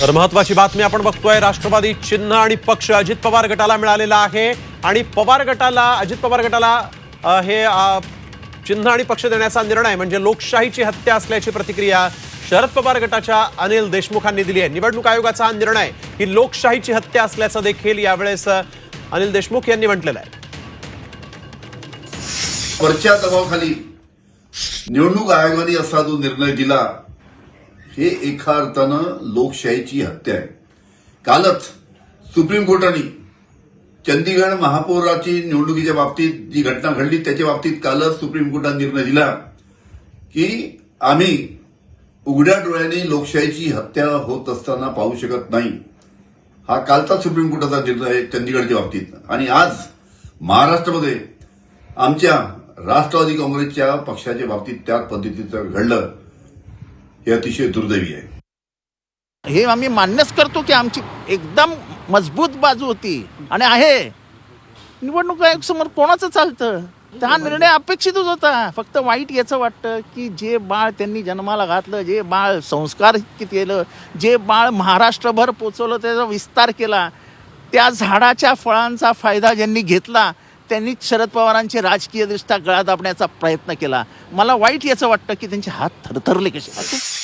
तर महत्वाची बातमी आपण बघतोय राष्ट्रवादी चिन्ह आणि पक्ष अजित पवार गटाला मिळालेला आहे. आणि पवार गटाला अजित पवार गटाला हे चिन्ह आणि पक्ष देण्याचा निर्णय म्हणजे लोकशाहीची हत्या असल्याची प्रतिक्रिया शरद पवार गटाच्या अनिल देशमुखांनी दिली आहे. निवडणूक आयोगाचा हा निर्णय ही लोकशाहीची हत्या असल्याचं देखील यावेळेस अनिल देशमुख यांनी म्हटलेलं आहे. वरच्या दबावाखाली निवडणूक आयोगाने असा जो निर्णय दिला हे एका अर्थानं लोकशाहीची हत्या आहे. कालच सुप्रीम कोर्टाने चंदीगड महापौराची निवडणुकीच्या बाबतीत जी घटना घडली त्याच्या बाबतीत कालच सुप्रीम कोर्टाने निर्णय दिला की आम्ही उघड्या डोळ्याने लोकशाहीची हत्या होत असताना पाहू शकत नाही. हा कालचा सुप्रीम कोर्टाचा निर्णय आहे चंदीगडच्या बाबतीत. आणि आज महाराष्ट्रामध्ये आमच्या राष्ट्रवादी काँग्रेसच्या पक्षाच्या बाबतीत त्याच पद्धतीचं घडलं. हे अतिशय दुर्दैवी आहे. हे आम्ही मान्यच करतो की आमची एकदम मजबूत बाजू होती आणि आहे. निवडणूक आयोग समोर कोणाचं चालतं? हा निर्णय अपेक्षितच होता. फक्त वाईट याचं वाटतं की जे बाळ त्यांनी जन्माला घातलं जे बाळ संस्कार केलं जे बाळ महाराष्ट्रभर पोचवलं त्याचा विस्तार केला त्या झाडाच्या फळांचा फायदा ज्यांनी घेतला त्यांनी शरद पवारांचे राजकीयदृष्ट्या गळा दाबण्याचा प्रयत्न केला. मला वाईट याचं वाटतं की त्यांचे हात थरथरले कसे.